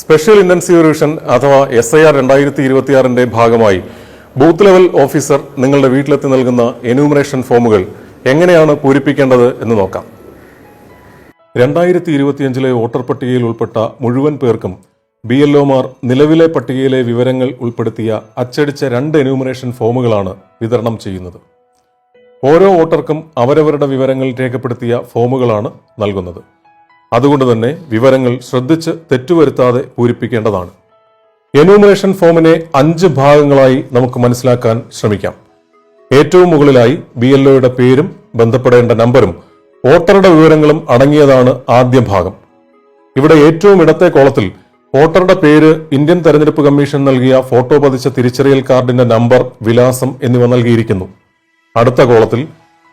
Special intensive revision അഥവാ S I R രണ്ടായിരത്തി ഇരുപത്തിയാറിന്റെ ഭാഗമായി ബൂത്ത് ലെവൽ ഓഫീസർ നിങ്ങളുടെ വീട്ടിലെത്തി നൽകുന്ന എന്യൂമറേഷൻ ഫോമുകൾ എങ്ങനെയാണ് പൂരിപ്പിക്കേണ്ടത് എന്ന് നോക്കാം. രണ്ടായിരത്തി ഇരുപത്തിയഞ്ചിലെ വോട്ടർ പട്ടികയിൽ ഉൾപ്പെട്ട മുഴുവൻ പേർക്കും ബി എൽ ഒമാർ നിലവിലെ പട്ടികയിലെ വിവരങ്ങൾ ഉൾപ്പെടുത്തിയ അച്ചടിച്ച രണ്ട് എന്യൂമറേഷൻ ഫോമുകളാണ് വിതരണം ചെയ്യുന്നത്. ഓരോ വോട്ടർക്കും അവരവരുടെ വിവരങ്ങൾ രേഖപ്പെടുത്തിയ ഫോമുകളാണ് നൽകുന്നത്. അതുകൊണ്ട് തന്നെ വിവരങ്ങൾ ശ്രദ്ധിച്ച് തെറ്റുവരുത്താതെ പൂരിപ്പിക്കേണ്ടതാണ്. എന്യൂമറേഷൻ ഫോമിനെ അഞ്ച് ഭാഗങ്ങളായി നമുക്ക് മനസ്സിലാക്കാൻ ശ്രമിക്കാം. ഏറ്റവും മുകളിലായി ബി എൽ ഒയുടെ പേരും ബന്ധപ്പെടേണ്ട നമ്പറും വോട്ടറുടെ വിവരങ്ങളും അടങ്ങിയതാണ് ആദ്യ ഭാഗം. ഇവിടെ ഏറ്റവും ഇടത്തെ കോളത്തിൽ വോട്ടറുടെ പേര് ഇന്ത്യൻ തെരഞ്ഞെടുപ്പ് കമ്മീഷൻ നൽകിയ ഫോട്ടോ പതിച്ച തിരിച്ചറിയൽ കാർഡിന്റെ നമ്പർ വിലാസം എന്നിവ നൽകിയിരിക്കുന്നു. അടുത്ത കോളത്തിൽ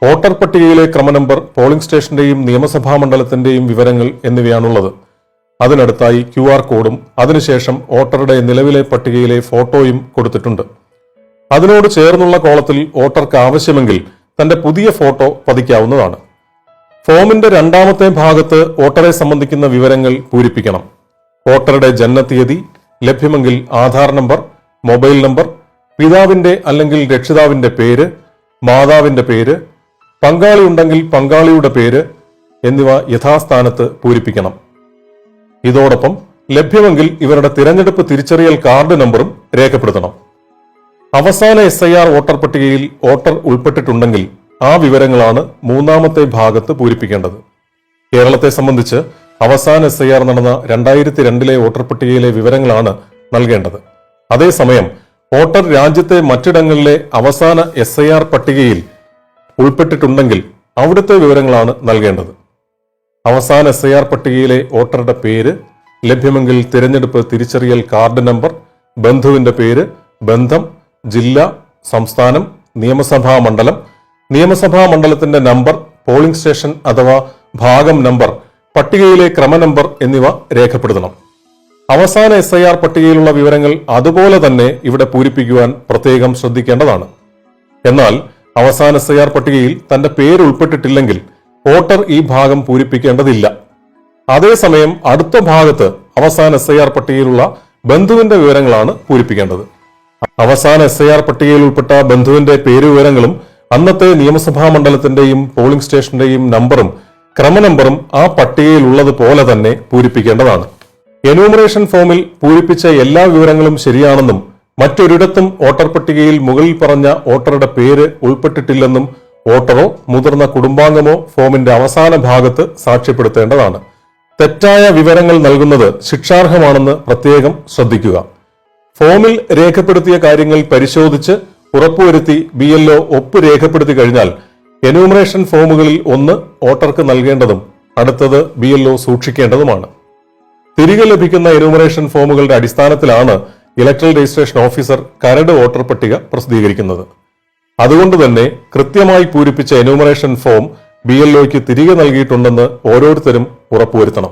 വോട്ടർ പട്ടികയിലെ ക്രമനമ്പർ പോളിംഗ് സ്റ്റേഷന്റെയും നിയമസഭാ മണ്ഡലത്തിന്റെയും വിവരങ്ങൾ എന്നിവയാണുള്ളത്. അതിനടുത്തായി ക്യു ആർ കോഡും അതിനുശേഷം വോട്ടറുടെ നിലവിലെ പട്ടികയിലെ ഫോട്ടോയും കൊടുത്തിട്ടുണ്ട്. അതിനോട് ചേർന്നുള്ള കോളത്തിൽ വോട്ടർക്ക് ആവശ്യമെങ്കിൽ തന്റെ പുതിയ ഫോട്ടോ പതിക്കാവുന്നതാണ്. ഫോമിന്റെ രണ്ടാമത്തെ ഭാഗത്ത് വോട്ടറെ സംബന്ധിക്കുന്ന വിവരങ്ങൾ പൂരിപ്പിക്കണം. വോട്ടറുടെ ജനനത്തീയതി ലഭ്യമെങ്കിൽ ആധാർ നമ്പർ മൊബൈൽ നമ്പർ പിതാവിന്റെ അല്ലെങ്കിൽ രക്ഷിതാവിന്റെ പേര് മാതാവിന്റെ പേര് പങ്കാളി ഉണ്ടെങ്കിൽ പങ്കാളിയുടെ പേര് എന്നിവ യഥാസ്ഥാനത്ത് പൂരിപ്പിക്കണം. ഇതോടൊപ്പം ലഭ്യമെങ്കിൽ ഇവരുടെ തിരഞ്ഞെടുപ്പ് തിരിച്ചറിയൽ കാർഡ് നമ്പറും രേഖപ്പെടുത്തണം. അവസാന എസ് ഐ ആർ വോട്ടർ പട്ടികയിൽ വോട്ടർ ഉൾപ്പെട്ടിട്ടുണ്ടെങ്കിൽ ആ വിവരങ്ങളാണ് മൂന്നാമത്തെ ഭാഗത്ത് പൂരിപ്പിക്കേണ്ടത്. കേരളത്തെ സംബന്ധിച്ച് അവസാന എസ് ഐ ആർ നടന്ന രണ്ടായിരത്തി രണ്ടിലെ വോട്ടർ പട്ടികയിലെ വിവരങ്ങളാണ് നൽകേണ്ടത്. അതേസമയം വോട്ടർ രാജ്യത്തെ മറ്റിടങ്ങളിലെ അവസാന എസ് ഐ ആർ പട്ടികയിൽ ഉൾപ്പെട്ടിട്ടുണ്ടെങ്കിൽ അവിടുത്തെ വിവരങ്ങളാണ് നൽകേണ്ടത്. അവസാന എസ് ഐ ആർ പട്ടികയിലെ വോട്ടറുടെ പേര് ലഭ്യമെങ്കിൽ തിരഞ്ഞെടുപ്പ് തിരിച്ചറിയൽ കാർഡ് നമ്പർ ബന്ധുവിന്റെ പേര് ബന്ധം ജില്ല സംസ്ഥാനം നിയമസഭാ മണ്ഡലം നിയമസഭാ മണ്ഡലത്തിന്റെ നമ്പർ പോളിംഗ് സ്റ്റേഷൻ അഥവാ ഭാഗം നമ്പർ പട്ടികയിലെ ക്രമ നമ്പർ എന്നിവ രേഖപ്പെടുത്തണം. അവസാന എസ് ഐ ആർ പട്ടികയിലുള്ള വിവരങ്ങൾ അതുപോലെ തന്നെ ഇവിടെ പൂരിപ്പിക്കുവാൻ പ്രത്യേകം ശ്രദ്ധിക്കേണ്ടതാണ്. എന്നാൽ അവസാന എസ് ഐ ആർ പട്ടികയിൽ തന്റെ പേര് ഉൾപ്പെട്ടിട്ടില്ലെങ്കിൽ വോട്ടർ ഈ ഭാഗം പൂരിപ്പിക്കേണ്ടതില്ല. അതേസമയം അടുത്ത ഭാഗത്ത് അവസാന എസ് ഐ ആർ പട്ടികയിലുള്ള ബന്ധുവിന്റെ വിവരങ്ങളാണ് പൂരിപ്പിക്കേണ്ടത്. അവസാന എസ് ഐ ആർ പട്ടികയിൽ ഉൾപ്പെട്ട ബന്ധുവിന്റെ പേര് വിവരങ്ങളും അന്നത്തെ നിയമസഭാ മണ്ഡലത്തിന്റെയും പോളിംഗ് സ്റ്റേഷന്റെയും നമ്പറും ക്രമനമ്പറും ആ പട്ടികയിൽ ഉള്ളതുപോലെ തന്നെ പൂരിപ്പിക്കേണ്ടതാണ്. എന്യൂമറേഷൻ ഫോമിൽ പൂരിപ്പിച്ച എല്ലാ വിവരങ്ങളും ശരിയാണെന്നും മറ്റൊരിടത്തും വോട്ടർ പട്ടികയിൽ മുകളിൽ പറഞ്ഞ വോട്ടറുടെ പേര് ഉൾപ്പെട്ടിട്ടില്ലെന്നും വോട്ടറോ മുതിർന്ന കുടുംബാംഗമോ ഫോമിന്റെ അവസാന ഭാഗത്ത് സാക്ഷ്യപ്പെടുത്തേണ്ടതാണ്. തെറ്റായ വിവരങ്ങൾ നൽകുന്നത് ശിക്ഷാർഹമാണെന്ന് പ്രത്യേകം ശ്രദ്ധിക്കുക. ഫോമിൽ രേഖപ്പെടുത്തിയ കാര്യങ്ങൾ പരിശോധിച്ച് ഉറപ്പുവരുത്തി ബി എൽ ഒ ഒപ്പ് രേഖപ്പെടുത്തി കഴിഞ്ഞാൽ എന്യൂമറേഷൻ ഫോമുകളിൽ ഒന്ന് വോട്ടർക്ക് നൽകേണ്ടതും അടുത്തത് ബി എൽ ഒ സൂക്ഷിക്കേണ്ടതുമാണ്. തിരികെ ലഭിക്കുന്ന എന്യൂമറേഷൻ ഫോമുകളുടെ അടിസ്ഥാനത്തിലാണ് ഇലക്ട്രൽ രജിസ്ട്രേഷൻ ഓഫീസർ കരട് വോട്ടർ പട്ടിക പ്രസിദ്ധീകരിക്കുന്നത്. അതുകൊണ്ട് തന്നെ കൃത്യമായി പൂരിപ്പിച്ച എന്യൂമറേഷൻ ഫോം ബി എൽ തിരികെ നൽകിയിട്ടുണ്ടെന്ന് ഓരോരുത്തരും ഉറപ്പുവരുത്തണം.